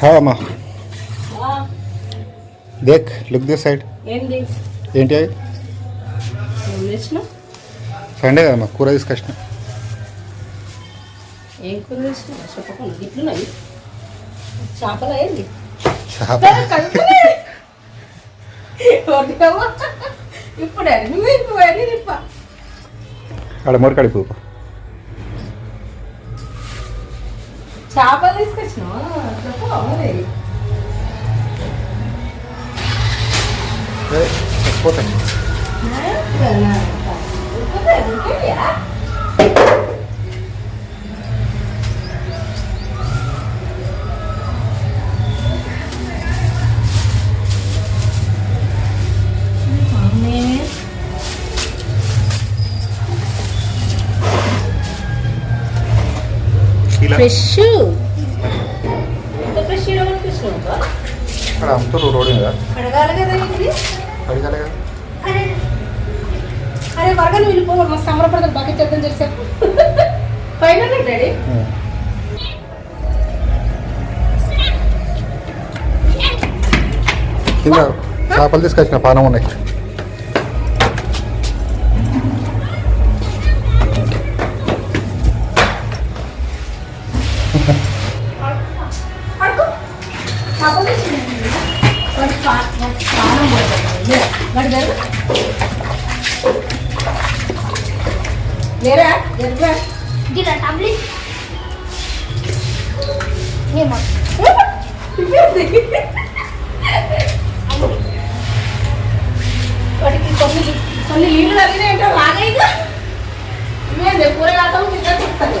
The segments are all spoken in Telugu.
హాయ్ అమ్మా. దేక్ లుక్ దిస్ సైడ్ ఏంటి అవి సండే కదమ్మా కూర తీసుకొచ్చిన. ఏం కూర చేసినావు? చేపలు తీసుకొచ్చినావా చెప్పు మరి చచ్చిపోతాయి ఫ్రెష్ అక్కడ అమ్ముతారు రోడ్డు మీద అడగాలి కదా అడగాలి కదా? అరే అరే వరగా నువ్వు వెళ్ళిపో మస్తు సంబరపడతాను బాగా చేద్దాం చేసాపు పైన డాడీ. కింద చేపలు తీసుకొచ్చిన పానం ఉన్నాయి. లేరా? జరుగురా గిరా టాబ్లెట్ ఏమో వాటికి కొన్ని కొన్ని నీళ్ళు తగ్గినాయంటే లాగైగా ఇవేంది కూరగాయలు ఇంకా చెప్తాను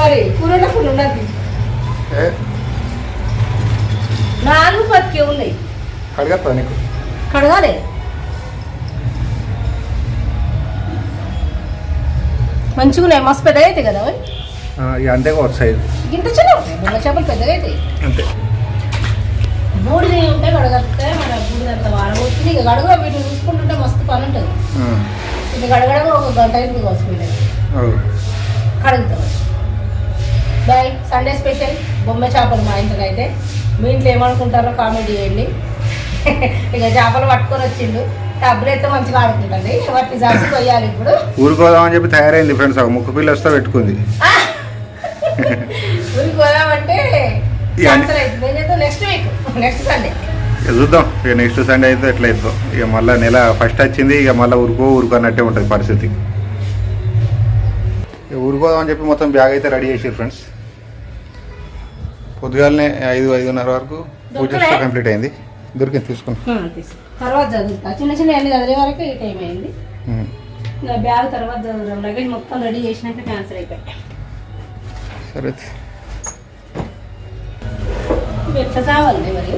మరి కూర కూర ఉన్నది నాలుగు బతికే ఉన్నాయి. కడిగేస్తా నీకు? కడగాలి. మంచిగా ఉన్నాయి మస్తు పెద్దగా అవుతాయి కదా అంతే కావచ్చు సైజు. గింత చిన్న బొమ్మ చేపలు పెద్దగా అవుతాయి అంతే బూడిద ఉంటే కడగస్తే మన బూడిద అంత వారబోతుంది ఇక కడగ వీటిని చూసుకుంటుంటే మస్తు పని ఉంటుంది. ఇది కడగడం ఒక గంట అయింది కావచ్చు. కడుగుతాం. సండే స్పెషల్ బొమ్మ చేపలు మా ఇంట్లో అయితే. మీ ఇంట్లో ఏమనుకుంటారో కామెంట్ చేయండి. ఇక చేపలు పట్టుకొని వచ్చిండు. డబ్బులు అయితే మంచిగా ఆడుకుంటుంది. వాటిని కొయ్యాలి ఇప్పుడు. ఊరుకోదామని చెప్పి తయారైంది ఫ్రెండ్స్. ఒక ముక్కు పిల్ల వస్తే పెట్టుకుంది. నెక్స్ట్ వీక్ నెక్స్ట్ సండే చూద్దాం. ఇక నెక్స్ట్ సండే అయితే ఎట్లా అవుతుందో ఇక మళ్ళీ నెల ఫస్ట్ వచ్చింది. ఇక మళ్ళీ ఊరుకో ఊరుకో అన్నట్టే ఉంటుంది పరిస్థితి. ఊరుకోదామని చెప్పి మొత్తం బ్యాగ్ అయితే రెడీ చేసారు ఫ్రెండ్స్. పొద్దుగాలనే ఐదు ఐదున్నర వరకు పూజ? కంప్లీట్ అయింది. దొరికింది తీసుకుని తర్వాత చదువుతా. చిన్న చిన్న అన్ని చదివే వరకు ఈ టైం అయింది. నా బ్యాగ్ తర్వాత చదువుదాం. లగేజ్ మొత్తం రెడీ చేసినాక క్యాన్సిల్ అయిపోయాయి సరే. ఎట్లా కావాలి మరి?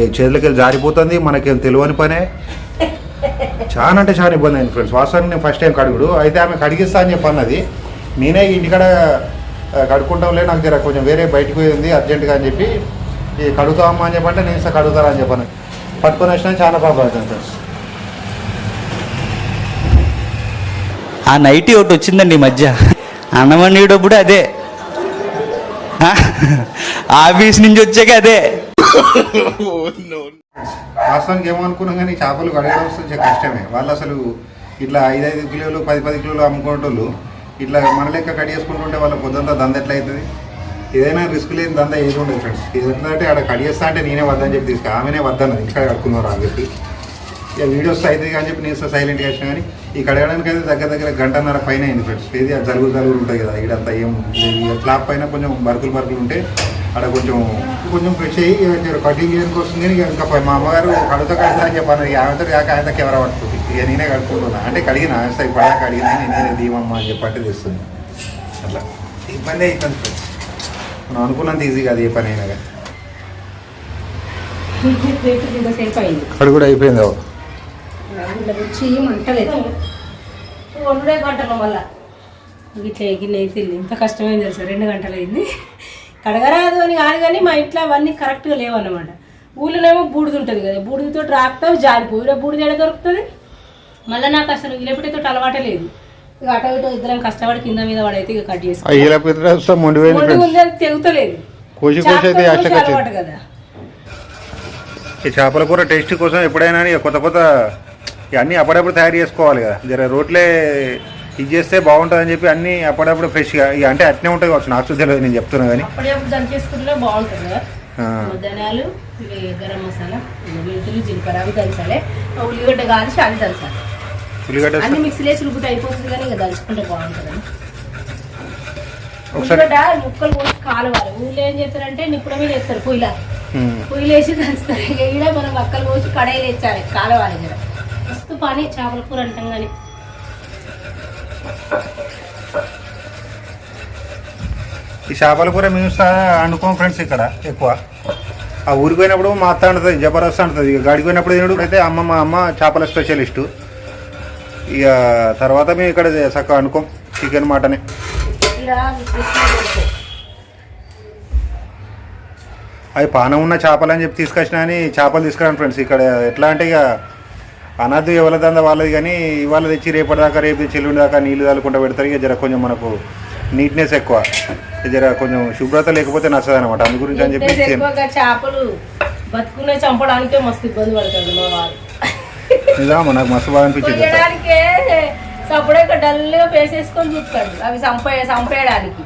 ఏ చేతులకి జారిపోతుంది మనకేం తెలియని పనే. చాలా అంటే చాలా ఇబ్బంది అయింది ఫ్రెండ్స్ వాస్తవానికి నేను ఫస్ట్ టైం కడుగుడు. అయితే ఆమె కడిగిస్తా అని చెప్పి అన్నది. నేనే ఇంటికాడ కడుక్కుంటాంలే నాకు జర కొంచెం వేరే బయటకు పోయింది అర్జెంటుగా అని చెప్పి ఈ కడుగుతామమ్మా అని చెప్పంటే నేను సార్ కడుగుతారా అని చెప్పాను పట్టుకొని వచ్చినా చాలా ప్రాబ్లం అవుతుంది ఫ్రెండ్స్ ఆ నైటీ ఒకటి వచ్చిందండి ఈ మధ్య. అన్నం వండేటప్పుడు అదే. ఆ, ఆఫీస్ నుంచి వచ్చాక అదే. వాస్తవానికి ఏమనుకున్నాం కానీ చేపలు కడగడం వస్తే కష్టమే. వాళ్ళు అసలు ఇట్లా ఐదు ఐదు కిలోలు పది పది కిలోలు అమ్ముకునేటోళ్ళు ఇట్లా మన లెక్క కట్ చేసుకుంటుంటే వాళ్ళ పొద్దుంతా దంద ఎట్లా అవుతుంది ఏదైనా రిస్క్ లేని దంద ఏది ఉండదు ఫ్రెండ్స్ ఇది ఏంటంటే అక్కడ కట్ కడిగేస్తా అంటే నేనే వద్దని చెప్పి తీసుకు ఆమెనే వద్దన్నది. ఇక్కడ కడుక్కున్నారు అని చెప్పి. ఇక వీడియోస్ అవుతుంది కానీ చెప్పి నేను సైలెంట్గా వచ్చినా కానీ ఈ కడగడానికి అయితే దగ్గర దగ్గర గంటన్నర పైన అయింది ఫ్రెండ్స్ ఇది ఆ జరుగులు జలుబు ఉంటుంది కదా ఇక్కడంతా ఏం స్లాబ్ పైన కొంచెం బరుకులు బరుకులు ఉంటే అక్కడ కొంచెం కొంచెం ఫ్రెష్ అయ్యి కటింగ్ చేయడానికి వస్తుంది కానీ ఇక మా అమ్మగారు కడుతో కడతా అని చెప్పాను ఆమెతో కాక ఆయన కెమెరా పట్టుకుంది. ఇక నేనే కడుక్కుంటున్నా. అంటే కడిగిన సై పడాక కడిగినా నేనే దీవమ్మ అని చెప్పంటే తెస్తుంది అట్లా. ఇబ్బంది అవుతుంది ఫ్రెండ్స్. మనం అనుకున్నంత ఈజీ కాదు ఏ పని అయినా అక్కడ కూడా అయిపోయింది వండుడే గంటలు మళ్ళా ఇట్లా గిన్నె అయితే ఇంత కష్టమైంది తెలుసు? రెండు గంటలు అయింది కడగరాదు అని కాదు కానీ మా ఇంట్లో అవన్నీ కరెక్ట్గా లేవన్నమాట ఊళ్ళోనేమో బూడిద ఉంటుంది కదా బూడిదతో రాకుతావు జారిపోయి ఇలా బూడిద ఎడ దొరుకుతుంది? మళ్ళీ నాకు అసలు ఇలపటితో అలవాటే లేదు. ఇక అటు ఇటు ఇద్దరం కష్టపడి కింద మీద పడైతే ఇక కట్ తెగుతలేదు. అలవాటు కదా. ఈ చేపల కూర టేస్ట్ కోసం ఎప్పుడైనా కొత్త కొత్త ఇక అన్నీ అప్పుడప్పుడు తయారు చేసుకోవాలి కదా. జర రోట్లే ఇది చేస్తే బాగుంటుంది అని చెప్పి అన్నీ అప్పుడప్పుడు ఫ్రెష్గా ఇక అంటే అట్నే ఉంటుంది కావచ్చు నాకు తెలియదు నేను చెప్తున్నా కానీ. అప్పుడప్పుడు దాన్ని చేసుకుంటే బాగుంటుంది కదా. ఇవి గరం మసాలా మెంతులు జీలకర్ర అవి దంచాలి. ఉల్లిగడ్డ కాల్చి అది దంచాలి. ఉల్లిగడ్డ అన్ని మిక్సీలో రుబ్బుట అయిపోతుంది కానీ ఇక దంచుకుంటే బాగుంటుంది ఉల్లిగడ్డ ముక్కలు పోసి కాలవాలి. ఊళ్ళో ఏం చేస్తారంటే నిప్పుడ మీద వేస్తారు పొయ్యిలా. పొయ్యిలు వేసి దంచుతారు. ఇక మనం మక్కలు పోసి కడాయిలు వేసాలి కాలవాలి కదా మస్తు పని చేపల కూర అంటాం కానీ. ఈ చేపల కూర మేము సా- వండుకోం ఫ్రెండ్స్ ఇక్కడ ఎక్కువ. ఆ ఊరికి పోయినప్పుడు మా అత్త అంటుంది జబర్దస్త్ అంటుంది. ఇక గాడికి పోయినప్పుడు తినడు అయితే అమ్మ మా అమ్మ చేపల స్పెషలిస్టు. ఇక తర్వాత మేము ఇక్కడ చక్కగా అనుకోం చికెన్ మటనే. అవి పానం ఉన్న చేపలు అని చెప్పి తీసుకొచ్చినా అని చేపలు తీసుకురాను ఫ్రెండ్స్. ఇక్కడ ఎట్లా అంటే ఇక అనద్దు ఎవరిదంద వాళ్ళది కానీ ఇవాళ తెచ్చి రేపటిదాకా రేపు తెచ్చి ఎల్లుండి దాకా నీళ్ళు తల్లుకుంటూ పెడతారు. ఇక జర కొంచెం మనకు నీట్నెస్ ఎక్కువ. జర కొంచెం శుభ్రత లేకపోతే నచ్చదు అనమాట అందు గురించి అని చెప్పి చేపలు బతుకునే చంపడానికే మస్తు ఇబ్బంది పడతాడు మా వారు. నిజమా? నాకు మస్తు బాగా అనిపించింది సప్పుడే డల్గా పేసేసుకొని చూస్తాడు. అవి చంపే చంపేయడానికి.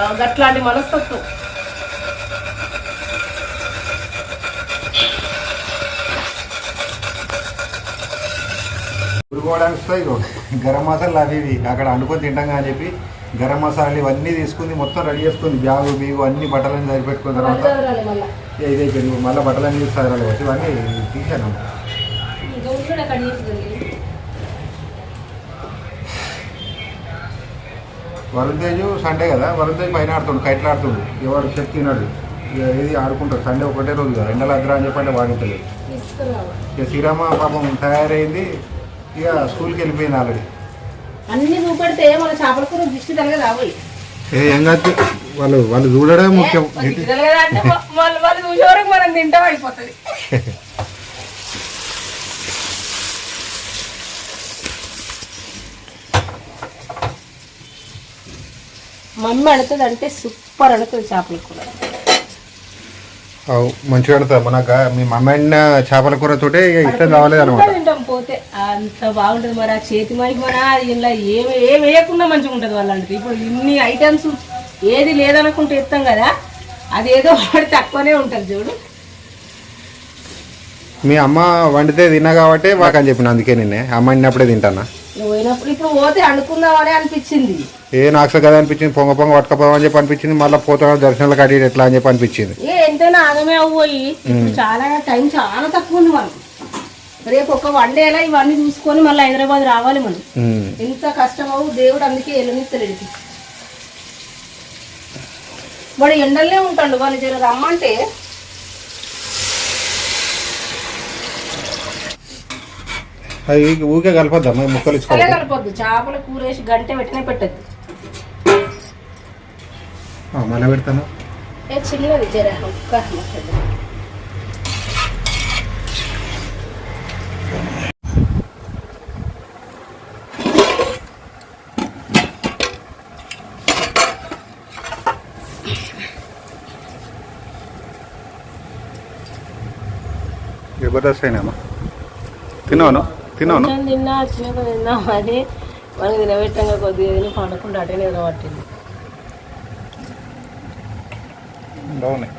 ఆ, గట్లాంటి మనస్తత్వం. ఉరుకోవడానికి వస్తాయి గరం మసాలా అవి ఇవి. అక్కడ వండుకొని తింటాం అని చెప్పి గరం మసాలాలు ఇవన్నీ తీసుకుంది మొత్తం రెడీ చేసుకుంది. బ్యాగు బీగు అన్ని బట్టలన్నీ సరిపెట్టుకున్న తర్వాత వదలరాలి మళ్ళా. ఇక ఇదే పెరుగు మళ్ళీ బట్టలన్నీ సదరాలి వచ్చి ఇవన్నీ తీసాను ఇంకా ఉల్లిగడ్డ కట్ చేసుకుంది వరుణ్ తేజ్ సండే కదా? వరుణ్ తేజ్ పైన ఆడుతుండు కైట్లు ఆడుతుండు. ఎవరు చెప్ తిన్నాడు ఇక ఏది ఆడుకుంటాడు. సండే ఒకటే రోజు కదా. ఎండలు అద్దరా అని చెప్పంటే వాడింటలేదు శ్రీరామ పాపం తయారైంది. ఇక స్కూల్కి వెళ్ళిపోయింది ఆల్రెడీ. అన్ని చూపెడితే మన చేపల కూర దిష్టి తలగా రాబోయి ఏ ఏం కాదు వాళ్ళు వాళ్ళు ముఖ్యం. వాళ్ళు వాళ్ళు చూసే వరకు మనం తింటాం అయిపోతుంది మమ్మీ అడుగుతుంది అంటే సూపర్ అడుగుతుంది చేపల కూర. మంచిగా ఆడుతుంది మనక మీ మమ్మ వండిన చేపల కూరతోటే ఇష్టం రావలేదు అనమాట తింటాం పోతే అంత బాగుంటుంది మరి. ఆ చేతి మైకి మన ఇలా ఏమి ఏం వేయకుండా మంచిగా ఉంటుంది వాళ్ళంటే ఇప్పుడు ఇన్ని ఐటమ్స్ ఏది లేదనుకుంటే ఇస్తాం కదా అది ఏదో ఒకటి తక్కువనే ఉంటుంది చూడు. మీ అమ్మ వండితే తిన్నా కాబట్టి మాకని చెప్పిన అందుకే నిన్నే. అమ్మ వండినప్పుడే తింటానా? నువ్వు పోయినప్పుడు ఇప్పుడు పోతే అనుకుందామని అనిపించింది. ఏ నాకు కదా అనిపించింది పొంగ పొంగ పట్టుకపోవని చెప్పి అనిపించింది మళ్ళీ పోతా దర్శనాలకు అడిగి ఎట్లా అని చెప్పి అనిపించింది. ఏ ఎంతైనా ఆగమే అవ్వయి చాలా టైం చాలా తక్కువ ఉంది మనకు. రేపు ఒక వన్ డేలా ఇవన్నీ చూసుకొని మళ్ళీ హైదరాబాద్ రావాలి మనం. ఎంత కష్టం అవ్వు దేవుడు అందుకే ఎలునిస్తలేడు వాడు ఎండలనే ఉంటాడు వాళ్ళు జర రమ్మంటే అది ఊకే కలపద్దా? మేము ముక్కలు అలా ఇచ్చుకోవాలి కలపొద్దు. చేపల కూర వేసి గంట పెట్టినే పెట్టద్దు. మళ్ళీ పెడతాను? ఏ చిన్నది జర ఒక్క. జబర్దస్త్ అయినామా? తిన్నాను తిన్నాను తిన్నా చిన్నగా తిన్నాం అది మనకి తినబెట్టంగా కొద్దిగా తిని పండకుండా అటే నిద్ర పట్టింది. బాగున్నాయి.